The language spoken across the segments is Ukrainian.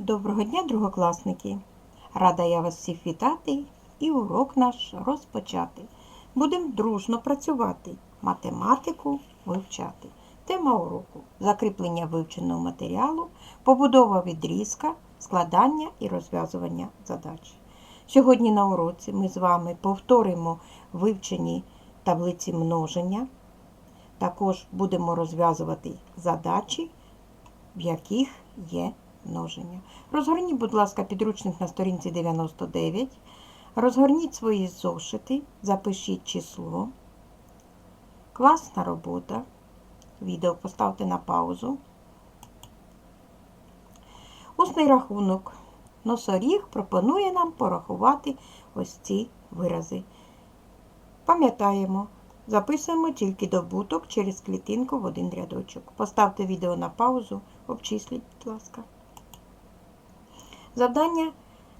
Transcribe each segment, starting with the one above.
Доброго дня, другокласники! Рада я вас всіх вітати і урок наш розпочати. Будемо дружно працювати, математику вивчати. Тема уроку закріплення вивченого матеріалу, побудова відрізка, складання і розв'язування задач. Сьогодні на уроці ми з вами повторимо вивчені таблиці множення. Також будемо розв'язувати задачі, в яких є множення. Розгорніть, будь ласка, підручник на сторінці 99. Розгорніть свої зошити, запишіть число. Класна робота. Відео поставте на паузу. Усний рахунок. Носоріг пропонує нам порахувати ось ці вирази. Пам'ятаємо, записуємо тільки добуток через клітинку в один рядочок. Поставте відео на паузу, обчисліть, будь ласка. Завдання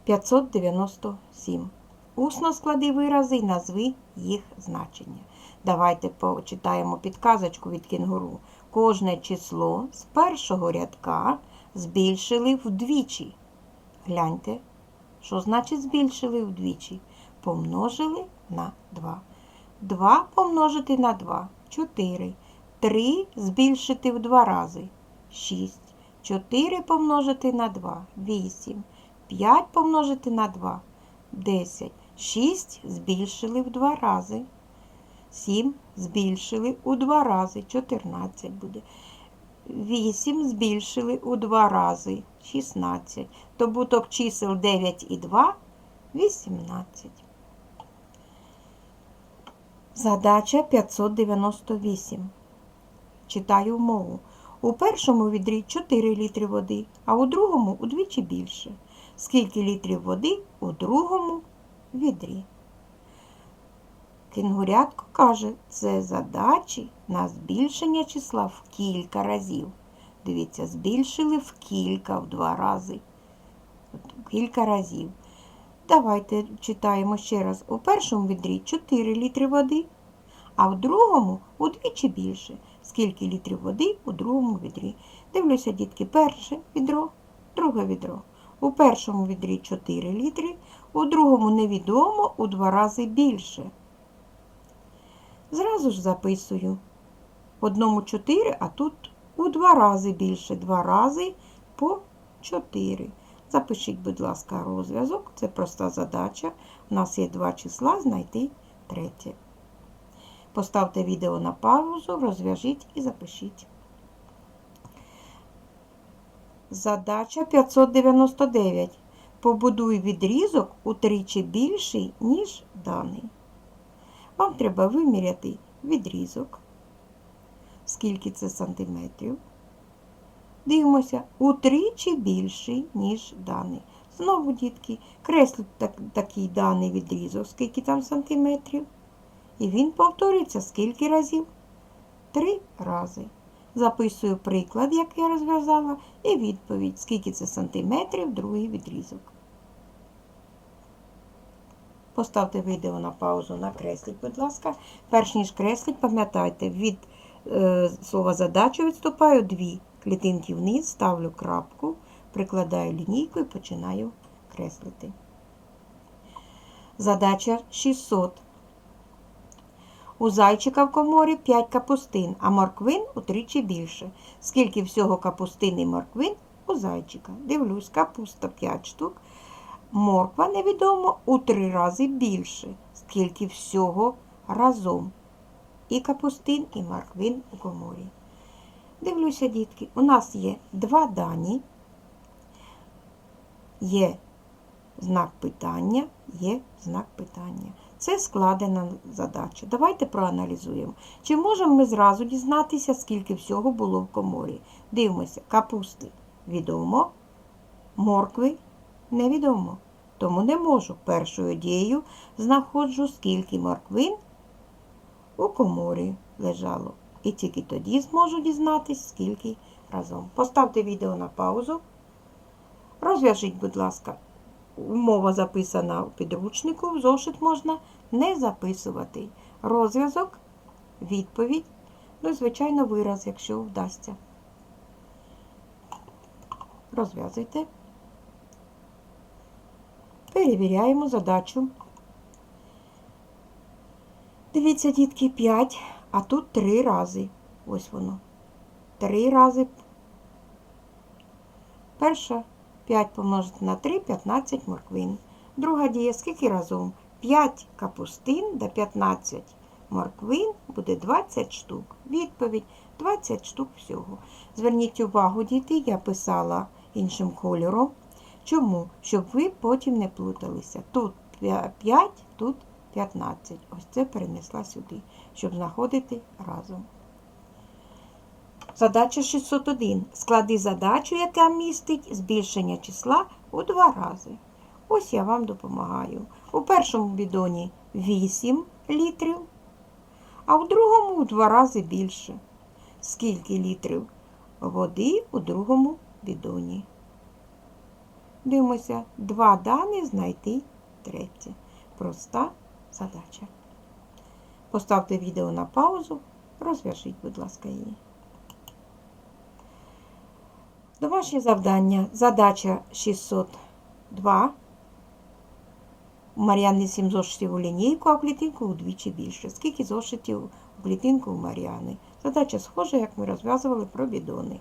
597. Усно склади вирази і назви їх значення. Давайте почитаємо підказочку від кінгуру. Кожне число з першого рядка збільшили вдвічі. Гляньте, що значить збільшили вдвічі? Помножили на 2. 2 помножити на 2 4. 3 збільшити в 2 рази 6. 4 помножити на 2 8. 5 помножити на 2 10. 6 збільшили в 2 рази. 7 збільшили у 2 рази 14 буде. 8 збільшили у 2 рази 16. Добуток чисел 9 і 2 18. Задача 598. Читаю мову. У першому відрі 4 літри води, а у другому удвічі більше. Скільки літрів води у другому відрі? Кінгурятко каже, це задачі на збільшення числа в кілька разів. Дивіться, збільшили в кілька, в два рази. Кілька разів. Давайте читаємо ще раз. У першому відрі 4 літри води, а в другому удвічі більше. Скільки літрів води у другому відрі? Дивлюся, дітки, перше відро, друге відро. У першому відрі 4 літри, у другому невідомо у два рази більше. Зразу ж записую. В одному 4, а тут у два рази більше. Два рази по 4. Запишіть, будь ласка, розв'язок. Це проста задача. У нас є два числа, знайти третє. Поставте відео на паузу, розв'яжіть і запишіть. Задача 599. Побудуй відрізок утричі більший, ніж даний. Вам треба виміряти відрізок. Скільки це сантиметрів. Дивимося, утричі більший, ніж даний. Знову, дітки, так, такий даний відрізок, скільки там сантиметрів. І він повторюється скільки разів? Три рази. Записую приклад, як я розв'язала, і відповідь, скільки це сантиметрів, другий відрізок. Поставте відео на паузу, накресліть, будь ласка. Перш ніж кресліть, пам'ятайте, від е, слова задачу відступаю дві клітинки вниз, ставлю крапку, прикладаю лінійку і починаю креслити. Задача 600. У зайчика в коморі 5 капустин, а морквин утричі більше. Скільки всього капустин і морквин у зайчика? Дивлюсь, капуста 5 штук. Морква невідомо у 3 рази більше. Скільки всього разом. І капустин, і морквин у коморі. Дивлюся, дітки, у нас є два дані. Є знак питання, є знак питання. Це складена задача. Давайте проаналізуємо. Чи можемо ми зразу дізнатися, скільки всього було в коморі? Дивимося, капусти відомо, моркви невідомо. Тому не можу. Першою дією знаходжу, скільки морквин у коморі лежало. І тільки тоді зможу дізнатися, скільки разом. Поставте відео на паузу. Розв'яжіть, будь ласка, Умова записана в підручнику, в зошит можна не записувати. Розв'язок, відповідь, ну і, звичайно, вираз, якщо вдасться. Розв'язуйте. Перевіряємо задачу. Дивіться, дітки, 5, а тут 3 рази. Ось воно. 3 рази. Перша 5 помножити на 3 15 морквин. Друга дія скільки разом? 5 капустин до 15 морквин буде 20 штук. Відповідь 20 штук всього. Зверніть увагу, діти, я писала іншим кольором. Чому? Щоб ви потім не плуталися. Тут 5, тут 15. Ось це перенесла сюди, щоб знаходити разом. Задача 601. Склади задачу, яка містить збільшення числа у два рази. Ось я вам допомагаю. У першому бідоні 8 літрів, а в другому у два рази більше. Скільки літрів води у другому бідоні? Дивимося, два дані знайти третє. Проста задача. Поставте відео на паузу, розв'яжіть, будь ласка, її. Домашнє завдання. Задача 602. У Мар'яни 7 зошитів у лінійку, а в клітинку удвічі більше. Скільки зошитів у клітинку у Мар'яни? Задача схожа, як ми розв'язували про бідони.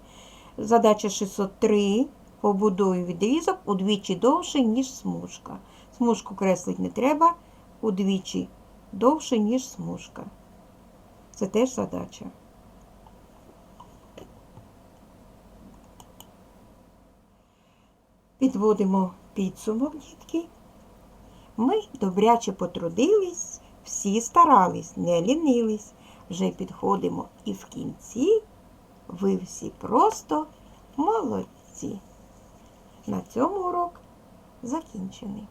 Задача 603. Побудую відрізок удвічі довший, ніж смужка. Смужку креслить не треба, удвічі довший, ніж смужка. Це теж задача. Підводимо підсумок, дітки. Ми добряче потрудились, всі старались, не лінились. Вже підходимо і в кінці ви всі просто молодці. На цьому урок закінчений.